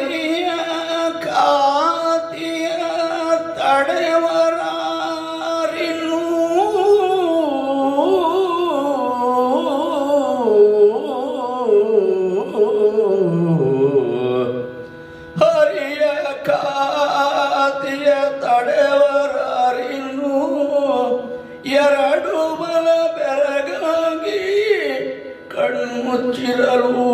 ಹರಿಯ ಕಾತಿಯ ತಡೆವರಾರಿನ್ನು ಹರಿಯ ಎರಡು ಬಲ ಬೆರಗಾಗಿ ಕಣ್ಮುಚ್ಚಿರಲು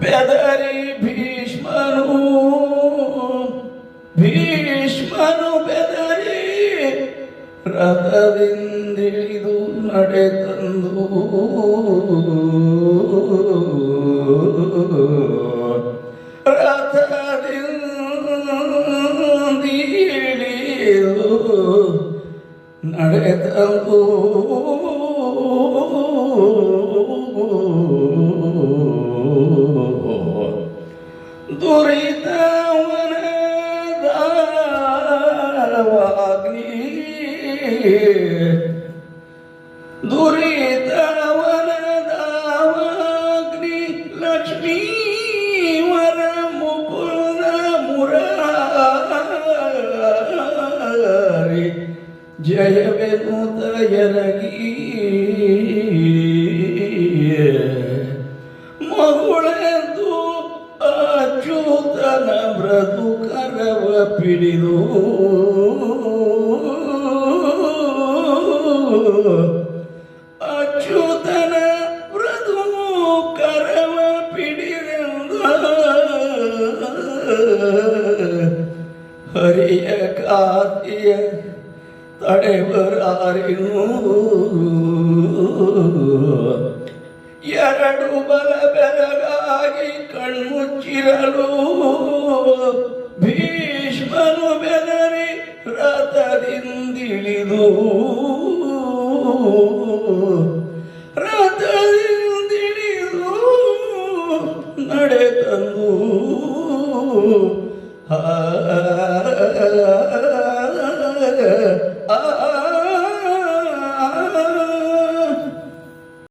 ಬೆದರಿ ಭೀಷ್ಮನು ಭೀಷ್ಮನು ಬೆದರಿ ರಥದಿಂದಿಳಿದು ನಡೆತಂದು ರಥದಿಂದಿಳಿದು ನಡೆತಂದು ದುರಿತವನದಾವಾಗ್ನಿ ದುರಿತವನದಾವಾಗ್ನಿ ಜಯವೆನುತ ಎರಗಿ ಮಗುಳೆಂದು ಅಚ್ಯುತನ ಮೃದು ಕರವ ಪಿಡಿದು ಅಚ್ಯುತನ ಮೃದು ಕರವ ಪಿಡಿದೆಂದ ಹರಿಯ ಕಾತಿಯ ತಡೆಬರಾರಿನು ಎರಡು ಬಲ ಬೆರಗಾಗಿ ಕಣ್ಮುಚ್ಚಿರಲು ಭೀಷ್ಮನು ಬೆದರಿ ರಥದಿಂದಿಳಿದು ರಥದಿಂದಿಳಿದು ನಡೆತಂದು ಆ 아, 아, 아.